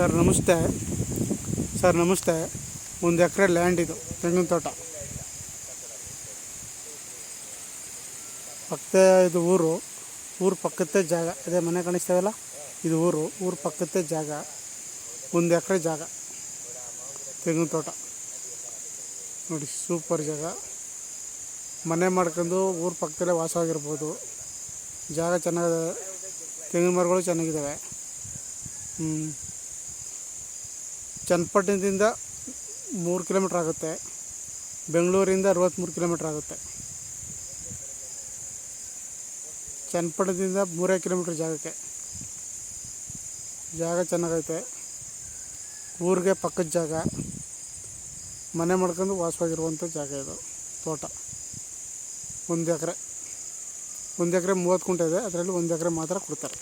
Sir ನಮಸ್ತೆ. Sir ನಮಸ್ತೆ. ಒಂದು ಎಕರೆ ಲ್ಯಾಂಡ್ ಇದು, ತೆಂಗಿನ ತೋಟ. ಪಕ್ಕದ ಇದು ಊರು ಊರು ಪಕ್ಕದ ಜಾಗ. ಅದೇ ಮನೆ ಕಾಣಿಸ್ತಾವಲ್ಲ ಇದು ಊರು ಊರು ಪಕ್ಕದ ಜಾಗ. ಒಂದು ಎಕರೆ ಜಾಗ. ತೆಂಗಿನ ತೋಟ. ನೋಡಿ, ಸೂಪರ್ ಜಾಗ. ಮನೆ ಮಾಡ್ಕೊಂಡು ಊರು ಪಕ್ಕದಲ್ಲೇ ವಾಸವಾಗಿರ್ಬೋದು ಜಾಗ ಚೆನ್ನಾಗಿದೆ. ತೆಂಗಿನ ಮರಗಳು ಚೆನ್ನಾಗಿದ್ದಾವೆ ಹ್ಞೂ ಚನ್ನಪಟ್ಟಣದಿಂದ ಮೂರು ಕಿಲೋಮೀಟ್ರ್ ಆಗುತ್ತೆ. ಬೆಂಗಳೂರಿಂದ ಅರವತ್ತ್ಮೂರು ಕಿಲೋಮೀಟ್ರ್ ಆಗುತ್ತೆ. ಚನ್ನಪಟ್ಟಣದಿಂದ ಮೂರೇ ಕಿಲೋಮೀಟ್ರ್ ಜಾಗಕ್ಕೆ. ಜಾಗ ಚೆನ್ನಾಗೈತೆ. ಊರಿಗೆ ಪಕ್ಕದ ಜಾಗ. ಮನೆ ಮಾಡ್ಕೊಂಡು ವಾಸವಾಗಿರುವಂಥ ಜಾಗ ಇದು, ತೋಟ. ಒಂದು ಎಕರೆ. ಒಂದು ಎಕರೆ ಮೂವತ್ತು ಕುಂಟೆ ಇದೆ. ಅದರಲ್ಲಿ ಒಂದು ಎಕರೆ ಮಾತ್ರ ಕೊಡ್ತಾರೆ.